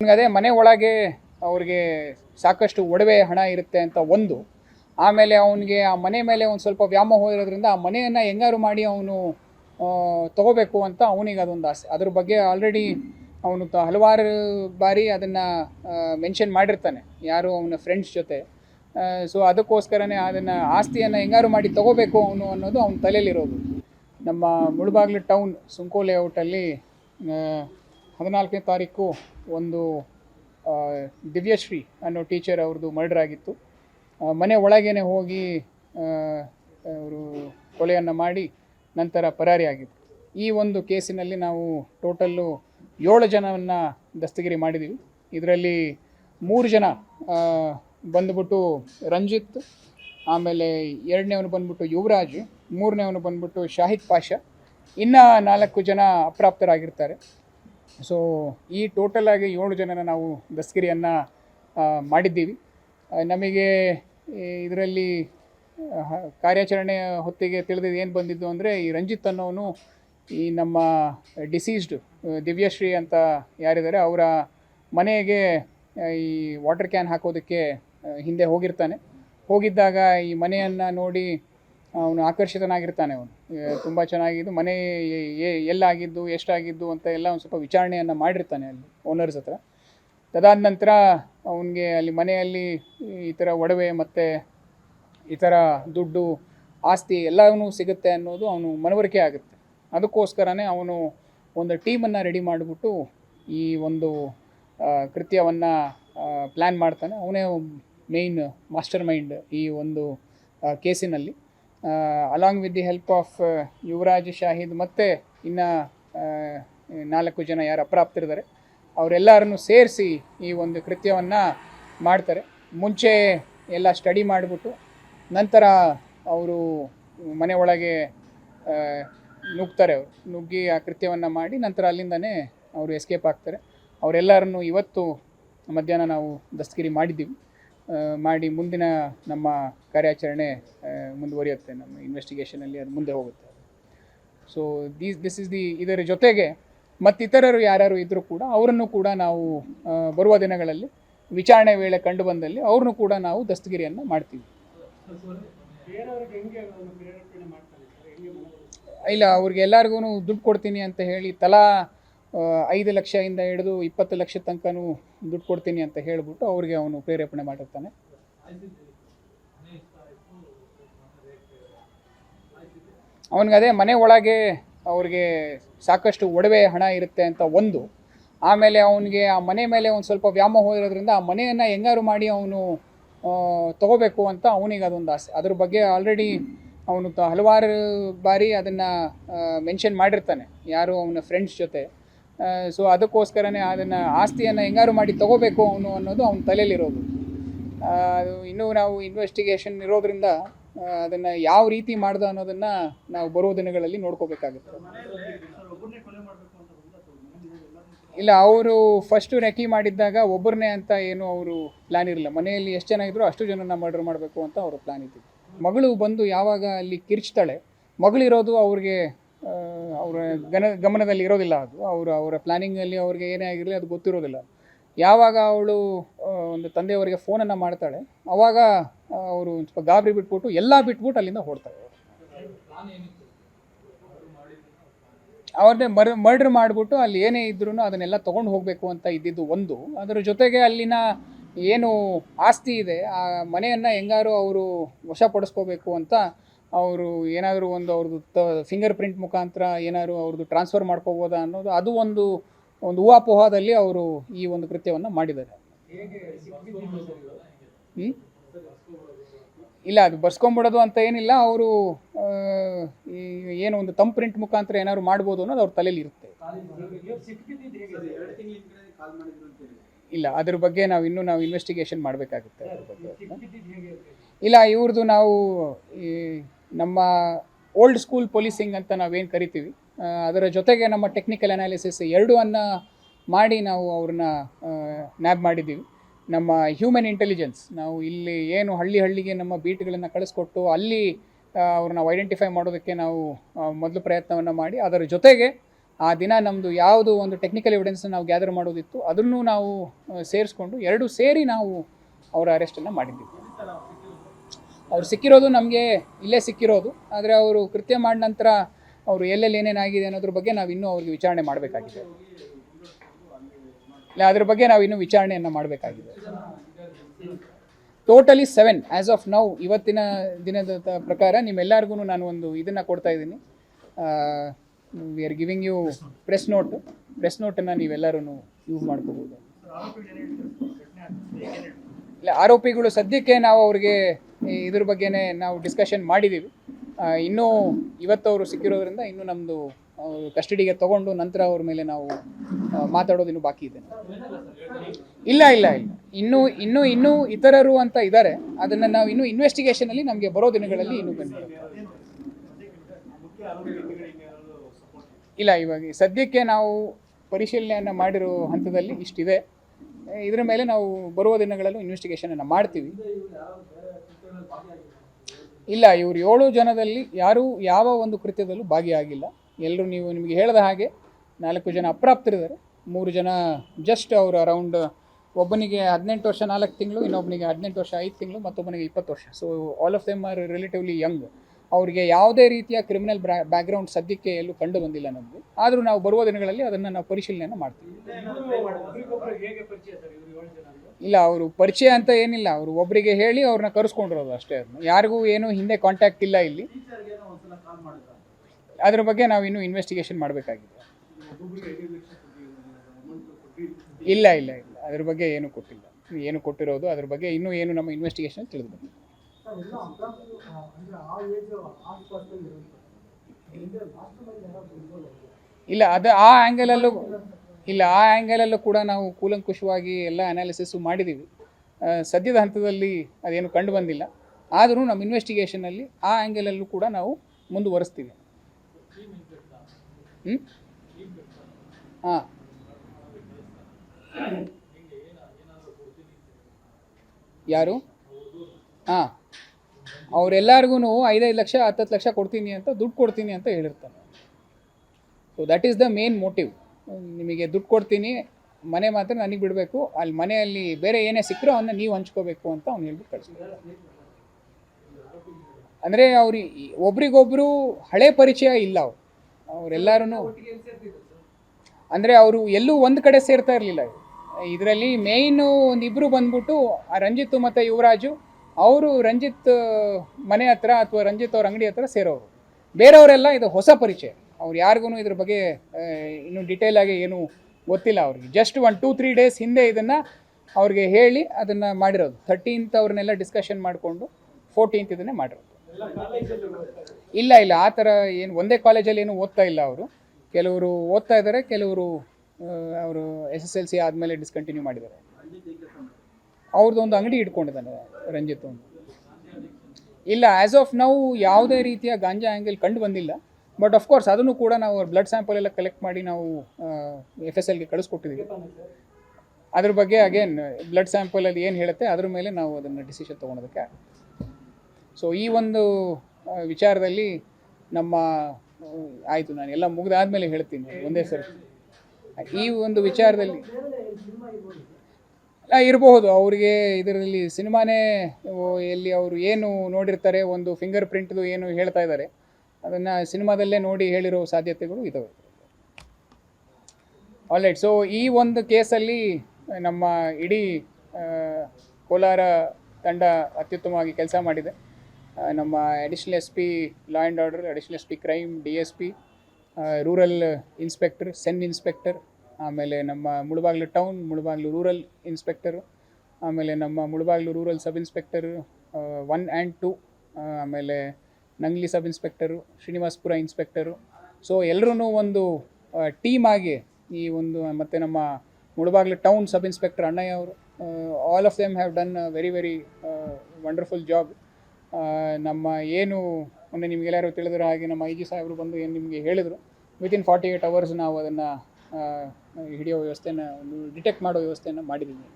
ಅದೇ ಮನೆ ಒಳಗೆ ಅವ್ರಿಗೆ ಸಾಕಷ್ಟು ಒಡವೆ ಹಣ ಇರುತ್ತೆ ಅಂತ ಒಂದು. ಆಮೇಲೆ ಅವನಿಗೆ ಆ ಮನೆ ಮೇಲೆ ಒಂದು ಸ್ವಲ್ಪ ವ್ಯಾಮೋಹ ಇರೋದ್ರಿಂದ ಆ ಮನೆಯನ್ನು ಹೆಂಗಾರು ಮಾಡಿ ಅವನು ತಗೋಬೇಕು ಅಂತ ಅವನಿಗೆ ಅದೊಂದು ಆಸೆ. ಅದ್ರ ಬಗ್ಗೆ ಆಲ್ರೆಡಿ ಅವನು ತ ಹಲವಾರು ಬಾರಿ ಅದನ್ನು ಮೆನ್ಷನ್ ಮಾಡಿರ್ತಾನೆ. ಯಾರು ಅವನ ಫ್ರೆಂಡ್ಸ್ ಜೊತೆ. ಸೊ ಅದಕ್ಕೋಸ್ಕರನೇ ಅದನ್ನು ಆಸ್ತಿಯನ್ನು ಹೆಂಗಾರು ಮಾಡಿ ತಗೋಬೇಕು ಅವನು ಅನ್ನೋದು ಅವನ ತಲೆಯಲ್ಲಿರೋದು. ನಮ್ಮ ಮುಳುಬಾಗ್ಲು ಟೌನ್ ಸುಂಕೋ ಲೇಔಟಲ್ಲಿ ಹದಿನಾಲ್ಕನೇ ತಾರೀಕು ಒಂದು ದಿವ್ಯಶ್ರೀ ಅನ್ನೋ ಟೀಚರ್ ಅವ್ರದ್ದು ಮರ್ಡರ್ ಆಗಿತ್ತು. ಮನೆ ಒಳಗೇನೆ ಹೋಗಿ ಅವರು ಕೊಲೆಯನ್ನು ಮಾಡಿ ನಂತರ ಪರಾರಿಯಾಗಿತ್ತು ಈ ಒಂದು ಕೇಸಿನಲ್ಲಿ ನಾವು ಟೋಟಲ್ಲು ಏಳು ಜನವನ್ನು ದಸ್ತಗಿರಿ ಮಾಡಿದ್ದೀವಿ ಇದರಲ್ಲಿ ಮೂರು ಜನ ಬಂದ್ಬಿಟ್ಟು ರಂಜಿತ್, ಆಮೇಲೆ ಎರಡನೇವನು ಬಂದ್ಬಿಟ್ಟು ಯುವರಾಜ್ ಮೂರನೇವನು ಬಂದ್ಬಿಟ್ಟು ಶಾಹಿದ್ ಪಾಷಾ. ಇನ್ನು ನಾಲ್ಕು ಜನ ಅಪ್ರಾಪ್ತರಾಗಿರ್ತಾರೆ. ಸೊ ಈ ಟೋಟಲ್ ಆಗಿ ಏಳು ಜನನ ನಾವು ದಸ್ಕಿರಿಯನ್ನು ಮಾಡಿದ್ದೀವಿ. ನಮಗೆ ಇದರಲ್ಲಿ ಕಾರ್ಯಾಚರಣೆ ಹೊತ್ತಿಗೆ ತಿಳಿದಿದ್ದು ಏನು ಬಂದಿದ್ದು ಅಂದರೆ, ಈ ರಂಜಿತ್ ಅನ್ನೋನು ಈ ನಮ್ಮ ಡಿಸೀಸ್ಡ್ ದಿವ್ಯಶ್ರೀ ಅಂತ ಯಾರಿದ್ದಾರೆ, ಅವರ ಮನೆಗೆ ಈ ವಾಟರ್ ಕ್ಯಾನ್ ಹಾಕೋದಕ್ಕೆ ಹಿಂದೆ ಹೋಗಿರ್ತಾನೆ. ಹೋಗಿದ್ದಾಗ ಈ ಮನೆಯನ್ನು ನೋಡಿ ಅವನು ಆಕರ್ಷಿತನಾಗಿರ್ತಾನೆ ಅವನು. ತುಂಬ ಚೆನ್ನಾಗಿದ್ದು, ಮನೆ ಎಲ್ಲಾಗಿದ್ದು, ಎಷ್ಟಾಗಿದ್ದು ಅಂತ ಎಲ್ಲ ಒಂದು ಸ್ವಲ್ಪ ವಿಚಾರಣೆಯನ್ನು ಮಾಡಿರ್ತಾನೆ ಅಲ್ಲಿ ಓನರ್ಸ್ ಹತ್ರ. ತದಾದ ನಂತರ ಅವನಿಗೆ ಅಲ್ಲಿ ಮನೆಯಲ್ಲಿ ಈ ಥರ ಒಡವೆ ಮತ್ತು ಈ ಥರ ದುಡ್ಡು, ಆಸ್ತಿ ಎಲ್ಲವೂ ಸಿಗುತ್ತೆ ಅನ್ನೋದು ಅವನು ಮನವರಿಕೆ ಆಗುತ್ತೆ. ಅದಕ್ಕೋಸ್ಕರನೇ ಅವನು ಒಂದು ಟೀಮನ್ನು ರೆಡಿ ಮಾಡಿಬಿಟ್ಟು ಈ ಒಂದು ಕೃತ್ಯವನ್ನು ಪ್ಲ್ಯಾನ್ ಮಾಡ್ತಾನೆ. ಅವನೇ ಮೇಯ್ನ್ ಮಾಸ್ಟರ್ ಮೈಂಡ್ ಈ ಒಂದು ಕೇಸಿನಲ್ಲಿ along with the help of Yuvraj Shahid ಮತ್ತು ಇನ್ನು ನಾಲ್ಕು ಜನ ಯಾರು ಅಪ್ರಾಪ್ತಿರ್ತಾರೆ ಅವರೆಲ್ಲರನ್ನು ಸೇರಿಸಿ ಈ ಒಂದು ಕೃತ್ಯವನ್ನು ಮಾಡ್ತಾರೆ. ಮುಂಚೆ ಎಲ್ಲ ಸ್ಟಡಿ ಮಾಡಿಬಿಟ್ಟು, ನಂತರ ಅವರು ಮನೆ ಒಳಗೆ ನುಗ್ತಾರೆ ಅವರು. ನುಗ್ಗಿ ಆ ಕೃತ್ಯವನ್ನು ಮಾಡಿ ನಂತರ ಅಲ್ಲಿಂದನೇ ಅವರು ಎಸ್ಕೇಪ್ ಆಗ್ತಾರೆ. ಅವರೆಲ್ಲರನ್ನು ಇವತ್ತು ಮಧ್ಯಾಹ್ನ ನಾವು ದಸ್ತಗಿರಿ ಮಾಡಿದ್ದೀವಿ. ಮಾಡಿ ಮುಂದಿನ ನಮ್ಮ ಕಾರ್ಯಾಚರಣೆ ಮುಂದುವರಿಯುತ್ತೆ. ನಮ್ಮ ಇನ್ವೆಸ್ಟಿಗೇಷನಲ್ಲಿ ಅದು ಮುಂದೆ ಹೋಗುತ್ತೆ. So these this is the ಇದರ ಜೊತೆಗೆ ಮತ್ತಿತರರು ಯಾರ್ಯಾರು ಇದ್ದರೂ ಕೂಡ ಅವರನ್ನು ಕೂಡ ನಾವು ಬರುವ ದಿನಗಳಲ್ಲಿ ವಿಚಾರಣೆ ವೇಳೆ ಕಂಡು ಬಂದಲ್ಲಿ ಅವ್ರನ್ನೂ ಕೂಡ ನಾವು ದಸ್ತಗಿರಿಯನ್ನು ಮಾಡ್ತೀವಿ. ಇಲ್ಲ, ಅವ್ರಿಗೆ ಎಲ್ಲರಿಗೂ ದುಡ್ಡು ಕೊಡ್ತೀನಿ ಅಂತ ಹೇಳಿ ತಲಾ ಐದು ಲಕ್ಷದಿಂದ ಹಿಡಿದು ಇಪ್ಪತ್ತು ಲಕ್ಷ ತನಕನೂ ದುಡ್ಡು ಕೊಡ್ತೀನಿ ಅಂತ ಹೇಳ್ಬಿಟ್ಟು ಅವ್ರಿಗೆ ಅವನು ಪ್ರೇರೇಪಣೆ ಮಾಡಿರ್ತಾನೆ. ಅವನಿಗೆ ಅದೇ ಮನೆ ಒಳಗೆ ಅವ್ರಿಗೆ ಸಾಕಷ್ಟು ಒಡವೆ ಹಣ ಇರುತ್ತೆ ಅಂತ ಒಂದು. ಆಮೇಲೆ ಅವನಿಗೆ ಆ ಮನೆ ಮೇಲೆ ಒಂದು ಸ್ವಲ್ಪ ವ್ಯಾಮೋಹ ಇರೋದ್ರಿಂದ ಆ ಮನೆಯನ್ನು ಹೆಂಗಾರು ಮಾಡಿ ಅವನು ತಗೋಬೇಕು ಅಂತ ಅವನಿಗೆ ಅದೊಂದು ಆಸೆ. ಅದ್ರ ಬಗ್ಗೆ ಆಲ್ರೆಡಿ ಅವನು ಹಲವಾರು ಬಾರಿ ಅದನ್ನು ಮೆನ್ಷನ್ ಮಾಡಿರ್ತಾನೆ. ಯಾರು ಅವನ ಫ್ರೆಂಡ್ಸ್ ಜೊತೆ. ಸೊ ಅದಕ್ಕೋಸ್ಕರನೇ ಅದನ್ನು ಆಸ್ತಿಯನ್ನು ಹೆಂಗಾರು ಮಾಡಿ ತಗೋಬೇಕು ಅವನು ಅನ್ನೋದು ಅವನ ತಲೆಯಲ್ಲಿರೋದು. ಅದು ಇನ್ನೂ ನಾವು ಇನ್ವೆಸ್ಟಿಗೇಷನ್ ಇರೋದ್ರಿಂದ ಅದನ್ನು ಯಾವ ರೀತಿ ಮಾಡ್ದ ಅನ್ನೋದನ್ನು ನಾವು ಬರುವ ದಿನಗಳಲ್ಲಿ ನೋಡ್ಕೋಬೇಕಾಗುತ್ತೆ. ಇಲ್ಲ, ಅವರು ಫಸ್ಟು ರೆಕಿ ಮಾಡಿದ್ದಾಗ ಒಬ್ಬರನ್ನೇ ಅಂತ ಏನು ಅವರು ಪ್ಲ್ಯಾನ್ ಇರಲಿಲ್ಲ. ಮನೆಯಲ್ಲಿ ಎಷ್ಟು ಜನ ಇದ್ರು ಅಷ್ಟು ಜನನ ಮರ್ಡರ್ ಮಾಡಬೇಕು ಅಂತ ಅವರು ಪ್ಲ್ಯಾನ್ ಇತ್ತು. ಮಗಳು ಬಂದು ಯಾವಾಗ ಅಲ್ಲಿ ಕಿರ್ಚ್ತಾಳೆ, ಮಗಳಿರೋದು ಅವ್ರಿಗೆ ಅವರ ಗನ, ಗಮನದಲ್ಲಿ ಇರೋದಿಲ್ಲ ಅದು. ಅವರು, ಅವರ ಪ್ಲ್ಯಾನಿಂಗಲ್ಲಿ ಅವ್ರಿಗೆ ಏನೇ ಆಗಿರಲಿ ಅದು ಗೊತ್ತಿರೋದಿಲ್ಲ. ಯಾವಾಗ ಅವಳು ಒಂದು ತಂದೆಯವರಿಗೆ ಫೋನನ್ನು ಮಾಡ್ತಾಳೆ, ಅವಾಗ ಅವರು ಸ್ವಲ್ಪ ಗಾಬರಿ ಬಿಟ್ಬಿಟ್ಟು ಎಲ್ಲ ಬಿಟ್ಬಿಟ್ಟು ಅಲ್ಲಿಂದ ಹೊಡ್ತಾರೆ ಅವ್ರನ್ನೇ ಮರ್ ಮರ್ಡ್ರ್ ಮಾಡಿಬಿಟ್ಟು ಅಲ್ಲಿ ಏನೇ ಇದ್ರೂ ಅದನ್ನೆಲ್ಲ ತೊಗೊಂಡು ಹೋಗಬೇಕು ಅಂತ ಇದ್ದಿದ್ದು ಒಂದು. ಅದರ ಜೊತೆಗೆ ಅಲ್ಲಿನ ಏನು ಆಸ್ತಿ ಇದೆ, ಆ ಮನೆಯನ್ನು ಹೆಂಗಾರು ಅವರು ವಶಪಡಿಸ್ಕೋಬೇಕು ಅಂತ ಅವರು ಏನಾದರೂ ಒಂದು ಅವ್ರದ್ದು ಫಿಂಗರ್ ಪ್ರಿಂಟ್ ಮುಖಾಂತರ ಏನಾದರೂ ಅವ್ರದ್ದು ಟ್ರಾನ್ಸ್ಫರ್ ಮಾಡ್ಕೋಬೋದಾ ಅನ್ನೋದು ಅದು ಒಂದು ಒಂದು ಊಹಾಪೋಹದಲ್ಲಿ ಅವರು ಈ ಒಂದು ಕೃತ್ಯವನ್ನು ಮಾಡಿದ್ದಾರೆ? ಇಲ್ಲ, ಅದು ಬರ್ಸ್ಕೊಂಬಿಡೋದು ಅಂತ ಏನಿಲ್ಲ, ಅವರು ಏನು ಒಂದು ತಮ್ ಪ್ರಿಂಟ್ ಮುಖಾಂತರ ಏನಾದ್ರು ಮಾಡ್ಬೋದು ಅನ್ನೋದು ಅವ್ರ ತಲೆಯಲ್ಲಿ ಇರುತ್ತೆ. ಇಲ್ಲ, ಅದ್ರ ಬಗ್ಗೆ ನಾವು ಇನ್ನೂ ನಾವು ಇನ್ವೆಸ್ಟಿಗೇಷನ್ ಮಾಡಬೇಕಾಗುತ್ತೆ ಇಲ್ಲ ಇವ್ರದ್ದು ನಾವು ನಮ್ಮ ಓಲ್ಡ್ ಸ್ಕೂಲ್ ಪೊಲೀಸಿಂಗ್ ಅಂತ ನಾವೇನು ಕರಿತೀವಿ? ಅದರ ಜೊತೆಗೆ ನಮ್ಮ ಟೆಕ್ನಿಕಲ್ ಅನಾಲಿಸಿಸ್ ಎರಡೂ ಮಾಡಿ ನಾವು ಅವ್ರನ್ನ ನ್ಯಾಬ್ ಮಾಡಿದ್ದೀವಿ. ನಮ್ಮ ಹ್ಯೂಮನ್ ಇಂಟೆಲಿಜೆನ್ಸ್ ನಾವು ಇಲ್ಲಿ ಏನು ಹಳ್ಳಿ ಹಳ್ಳಿಗೆ ನಮ್ಮ ಬೀಟ್ಗಳನ್ನು ಕಳಿಸ್ಕೊಟ್ಟು ಅಲ್ಲಿ ಅವ್ರನ್ನ ಐಡೆಂಟಿಫೈ ಮಾಡೋದಕ್ಕೆ ನಾವು ಮೊದಲು ಪ್ರಯತ್ನವನ್ನು ಮಾಡಿ, ಅದರ ಜೊತೆಗೆ ಆ ದಿನ ನಮ್ಮದು ಯಾವುದು ಒಂದು ಟೆಕ್ನಿಕಲ್ ಎವಿಡೆನ್ಸ್ ನಾವು ಗ್ಯಾದರ್ ಮಾಡೋದಿತ್ತು, ಅದನ್ನು ನಾವು ಸೇರಿಸ್ಕೊಂಡು ಎರಡು ಸೇರಿ ನಾವು ಅವರ ಅರೆಸ್ಟನ್ನು ಮಾಡಿದ್ದೀವಿ. ಅವ್ರು ಸಿಕ್ಕಿರೋದು ನಮಗೆ ಇಲ್ಲೇ ಸಿಕ್ಕಿರೋದು, ಆದರೆ ಅವರು ಕೃತ್ಯ ಮಾಡಿದ ನಂತರ ಅವರು ಎಲ್ಲೆಲ್ಲಿ ಏನೇನಾಗಿದೆ ಅನ್ನೋದ್ರ ಬಗ್ಗೆ ನಾವು ಇನ್ನೂ ಅವ್ರಿಗೆ ವಿಚಾರಣೆ ಮಾಡಬೇಕಾಗಿದೆ. ಇಲ್ಲ, ಅದ್ರ ಬಗ್ಗೆ ನಾವು ಇನ್ನೂ ವಿಚಾರಣೆಯನ್ನು ಮಾಡಬೇಕಾಗಿದೆ. Totally seven as of now ಇವತ್ತಿನ ದಿನದ ಪ್ರಕಾರ ನಿಮ್ಮೆಲ್ಲರಿಗೂ ನಾನು ಒಂದು ಇದನ್ನು ಕೊಡ್ತಾ ಇದ್ದೀನಿ. We are giving you press note press ನೋಟನ್ನು ನೀವೆಲ್ಲರೂ ಯೂಸ್ ಮಾಡ್ಕೋಬೋದು. ಇಲ್ಲ, ಆರೋಪಿಗಳು ಸದ್ಯಕ್ಕೆ ನಾವು ಅವ್ರಿಗೆ ಇದ್ರ ಬಗ್ಗೆನೇ ನಾವು ಡಿಸ್ಕಷನ್ ಮಾಡಿದ್ದೀವಿ ಇನ್ನೂ ಇವತ್ತು ಅವರು ಸಿಕ್ಕಿರೋದ್ರಿಂದ ಇನ್ನೂ ನಮ್ಮದು ಕಸ್ಟಡಿಗೆ ತಗೊಂಡು ನಂತರ ಅವ್ರ ಮೇಲೆ ನಾವು ಮಾತಾಡೋದು ಇನ್ನೂ ಬಾಕಿ ಇದೆ. ಇಲ್ಲ ಇಲ್ಲ ಇಲ್ಲ. ಇನ್ನೂ ಇನ್ನೂ ಇನ್ನೂ ಇತರರು ಅಂತ ಇದ್ದಾರೆ ಅದನ್ನು ನಾವು ಇನ್ನೂ ಇನ್ವೆಸ್ಟಿಗೇಷನಲ್ಲಿ ನಮಗೆ ಬರೋ ದಿನಗಳಲ್ಲಿ ಇನ್ನೂ ಬಂದಿದೆ ಇಲ್ಲ, ಇವಾಗ ಸದ್ಯಕ್ಕೆ ನಾವು ಪರಿಶೀಲನೆಯನ್ನು ಮಾಡಿರೋ ಹಂತದಲ್ಲಿ ಇಷ್ಟಿದೆ. ಇದರ ಮೇಲೆ ನಾವು ಬರುವ ದಿನಗಳಲ್ಲೂ ಇನ್ವೆಸ್ಟಿಗೇಷನನ್ನು ಮಾಡ್ತೀವಿ. ಇಲ್ಲ, ಇವರು ಏಳು ಜನದಲ್ಲಿ ಯಾರೂ ಯಾವ ಒಂದು ಕೃತ್ಯದಲ್ಲೂ ಭಾಗಿಯಾಗಿಲ್ಲ. ಎಲ್ಲರೂ ನೀವು ನಿಮಗೆ ಹೇಳಿದ ಹಾಗೆ ನಾಲ್ಕು ಜನ ಅಪ್ರಾಪ್ತರಿದ್ದಾರೆ. ಮೂರು ಜನ ಜಸ್ಟ್ ಅವರು ಅರೌಂಡ್ ಒಬ್ಬನಿಗೆ ಹದಿನೆಂಟು ವರ್ಷ ನಾಲ್ಕು ತಿಂಗಳು, ಇನ್ನೊಬ್ಬನಿಗೆ ಹದಿನೆಂಟು ವರ್ಷ ಐದು ತಿಂಗಳು, ಮತ್ತೊಬ್ಬನಿಗೆ ಇಪ್ಪತ್ತು ವರ್ಷ. So all of them are relatively young ಅವರಿಗೆ ಯಾವುದೇ ರೀತಿಯ ಕ್ರಿಮಿನಲ್ ಬ್ಯಾಕ್ಗ್ರೌಂಡ್ ಸದ್ಯಕ್ಕೆ ಎಲ್ಲೂ ಕಂಡು ಬಂದಿಲ್ಲ ನಮಗೆ. ಆದರೂ ನಾವು ಬರುವ ದಿನಗಳಲ್ಲಿ ಅದನ್ನು ನಾವು ಪರಿಶೀಲನೆಯನ್ನು ಮಾಡ್ತೀವಿ. ಇಲ್ಲ, ಅವರು ಪರಿಚಯ ಅಂತ ಏನಿಲ್ಲ. ಅವರು ಒಬ್ಬರಿಗೆ ಹೇಳಿ ಅವ್ರನ್ನ ಕರೆಸ್ಕೊಂಡಿರೋದು ಅಷ್ಟೇ ಅದನ್ನ ಯಾರಿಗೂ ಏನು ಹಿಂದೆ ಕಾಂಟ್ಯಾಕ್ಟ್ ಇಲ್ಲ ಇಲ್ಲಿ. ಅದ್ರ ಬಗ್ಗೆ ನಾವು ಇನ್ನೂ ಇನ್ವೆಸ್ಟಿಗೇಷನ್ ಮಾಡಬೇಕಾಗಿದೆ. ಇಲ್ಲ ಇಲ್ಲ ಇಲ್ಲ. ಅದ್ರ ಬಗ್ಗೆ ಏನು ಕೊಟ್ಟಿಲ್ಲ. ಏನು ಕೊಟ್ಟಿರೋದು, ಅದ್ರ ಬಗ್ಗೆ ಇನ್ನೂ ಏನು ನಮ್ಮ ಇನ್ವೆಸ್ಟಿಗೇಷನ್ ತಿಳಿದು ಬಂದಿಲ್ಲ. ಇಲ್ಲ, ಅದು ಆ ಆ್ಯಂಗಲಲ್ಲೂ ಇಲ್ಲ, ಆ ಆ್ಯಂಗಲಲ್ಲೂ ಕೂಡ ನಾವು ಕೂಲಂಕುಷವಾಗಿ ಎಲ್ಲ ಅನಾಲಿಸಿಸು ಮಾಡಿದ್ದೀವಿ ಸದ್ಯದ ಹಂತದಲ್ಲಿ ಅದೇನು ಕಂಡು ಬಂದಿಲ್ಲ. ಆದರೂ ನಮ್ಮ ಇನ್ವೆಸ್ಟಿಗೇಷನಲ್ಲಿ ಆ ಆ್ಯಂಗಲಲ್ಲೂ ಕೂಡ ನಾವು ಮುಂದುವರಿಸ್ತೀವಿ. ಹಾಂ. ಯಾರು? ಹಾಂ. ಅವರೆಲ್ಲರಿಗೂ ಐದೈದು ಲಕ್ಷ, ಹತ್ತತ್ತು ಲಕ್ಷ ಕೊಡ್ತೀನಿ ಅಂತ ದುಡ್ಡು ಕೊಡ್ತೀನಿ ಅಂತ ಹೇಳಿರ್ತಾನೆ so that is the main motive ನಿಮಗೆ ದುಡ್ಡು ಕೊಡ್ತೀನಿ, ಮನೆ ಮಾತ್ರ ನನಗೆ ಬಿಡಬೇಕು, ಅಲ್ಲಿ ಮನೆಯಲ್ಲಿ ಬೇರೆ ಏನೇ ಸಿಕ್ಕರೂ ಅವನ್ನ ನೀವು ಹಂಚ್ಕೋಬೇಕು ಅಂತ ಅವ್ನು ಹೇಳ್ಬಿಟ್ಟು ಕಳಿಸ್ತಾರೆ. ಅಂದರೆ ಅವ್ರಿ ಒಬ್ರಿಗೊಬ್ರು ಹಳೆ ಪರಿಚಯ ಇಲ್ಲ ಅವ್ರು. ಅವರೆಲ್ಲರೂ ಅಂದರೆ ಅವರು ಎಲ್ಲೂ ಒಂದು ಕಡೆ ಸೇರ್ತಾ ಇರಲಿಲ್ಲ. ಇದರಲ್ಲಿ ಮೇಯ್ನು ಒಂದಿಬ್ಬರು ಬಂದ್ಬಿಟ್ಟು ರಂಜಿತ್ ಮತ್ತು ಯುವರಾಜು ಅವರು ರಂಜಿತ್ ಮನೆ ಹತ್ರ ಅಥವಾ ರಂಜಿತ್ ಅವ್ರ ಅಂಗಡಿ ಹತ್ರ ಸೇರೋರು. ಬೇರೆಯವರೆಲ್ಲ ಇದು ಹೊಸ ಪರಿಚಯ. ಅವ್ರು ಯಾರಿಗೂ ಇದ್ರ ಬಗ್ಗೆ ಇನ್ನೂ ಡಿಟೇಲ್ ಆಗಿ ಏನು ಗೊತ್ತಿಲ್ಲ ಅವ್ರಿಗೆ. Just one two three days ಹಿಂದೆ ಇದನ್ನು ಅವ್ರಿಗೆ ಹೇಳಿ ಅದನ್ನು ಮಾಡಿರೋದು. ಥರ್ಟೀನ್ತ್ ಅವ್ರನ್ನೆಲ್ಲ ಡಿಸ್ಕಷನ್ ಮಾಡಿಕೊಂಡು ಫೋರ್ಟೀನ್ತ್ ಇದನ್ನೇ ಮಾಡಿರೋದು. ಇಲ್ಲ ಇಲ್ಲ, ಆ ಥರ ಏನು, ಒಂದೇ ಕಾಲೇಜಲ್ಲಿ ಏನು ಓದ್ತಾ ಇಲ್ಲ ಅವರು. ಕೆಲವರು ಓದ್ತಾ ಇದ್ದಾರೆ, ಕೆಲವರು ಅವರು ಎಸ್ ಎಸ್ ಎಲ್ ಸಿ ಆದಮೇಲೆ ಡಿಸ್ಕಂಟಿನ್ಯೂ ಮಾಡಿದ್ದಾರೆ. ಅವ್ರದ್ದು ಒಂದು ಅಂಗಡಿ ಇಟ್ಕೊಂಡಿದ್ದಾನೆ ರಂಜಿತ್ ಒಂದು. ಇಲ್ಲ ಆ್ಯಸ್ ಆಫ್ ನಾವು ಯಾವುದೇ ರೀತಿಯ ಗಾಂಜಾ ಆ್ಯಂಗಲ್ ಕಂಡು ಬಂದಿಲ್ಲ. ಬಟ್ ಕೋರ್ಸ್ ಅದನ್ನು ಕೂಡ ನಾವು ಬ್ಲಡ್ ಸ್ಯಾಂಪಲ್ ಎಲ್ಲ ಕಲೆಕ್ಟ್ ಮಾಡಿ ನಾವು ಎಫ್ ಎಸ್ ಎಲ್ಗೆ ಕಳಿಸ್ಕೊಟ್ಟಿದ್ದೀವಿ ಅದ್ರ ಬಗ್ಗೆ ಅಗೇನ್ ಬ್ಲಡ್ ಸ್ಯಾಂಪಲಲ್ಲಿ ಏನು ಹೇಳುತ್ತೆ ಅದ್ರ ಮೇಲೆ ನಾವು ಅದನ್ನು ಡಿಸಿಷನ್ ತೊಗೊಳೋದಕ್ಕೆ ಸೊ ಈ ಒಂದು ವಿಚಾರದಲ್ಲಿ ನಮ್ಮ, ಆಯಿತು, ನಾನು ಎಲ್ಲ ಮುಗಿದಾದ್ಮೇಲೆ ಹೇಳ್ತೀನಿ, ಒಂದೇ ಸರಿ. ಈ ಒಂದು ವಿಚಾರದಲ್ಲಿ ಇರಬಹುದು. ಅವರಿಗೆ ಇದರಲ್ಲಿ ಸಿನಿಮಾನೇ ಎಲ್ಲಿ ಅವರು ಏನು ನೋಡಿರ್ತಾರೆ, ಒಂದು ಫಿಂಗರ್ ಪ್ರಿಂಟ್ದು ಏನು ಹೇಳ್ತಾ ಇದ್ದಾರೆ, ಅದನ್ನು ಸಿನಿಮಾದಲ್ಲೇ ನೋಡಿ ಹೇಳಿರೋ ಸಾಧ್ಯತೆಗಳು ಇದಾವೆ. ಆಲ್ ರೈಟ್ ಸೊ ಈ ಒಂದು ಕೇಸಲ್ಲಿ ನಮ್ಮ ಇಡೀ ಕೋಲಾರ ತಂಡ ಅತ್ಯುತ್ತಮವಾಗಿ ಕೆಲಸ ಮಾಡಿದೆ. ನಮ್ಮ additional S P law and order additional S P crime D S P rural inspector CEN inspector ಆಮೇಲೆ ನಮ್ಮ Mulbagal town, Mulbagal rural inspector, ಆಮೇಲೆ ನಮ್ಮ Mulbagal rural sub inspector one and two ಆಮೇಲೆ Nangli sub inspector, Srinivaspur inspector. So ಎಲ್ಲರೂ ಒಂದು team ಆಗಿ ಈ ಒಂದು, ಮತ್ತು ನಮ್ಮ Mulbagal town sub inspector Annaiah ಅವರು all of them have done very very wonderful job ನಮ್ಮ ಏನು, ಮೊನ್ನೆ ನಿಮಗೆಲ್ಲರೂ ತಿಳಿದಿರೋ ಹಾಗೆ ನಮ್ಮ ಐ ಜಿ ಸಾಹೇಬರು ಬಂದು ಏನು ನಿಮಗೆ ಹೇಳಿದರು ವಿತಿನ್ ಫಾರ್ಟಿ ಏಯ್ಟ್ ಅವರ್ಸ್ ನಾವು ಅದನ್ನು ಹಿಡಿಯೋ ವ್ಯವಸ್ಥೆನ ಡಿಟೆಕ್ಟ್ ಮಾಡೋ ವ್ಯವಸ್ಥೆಯನ್ನು ಮಾಡಿದ್ದೀವಿ.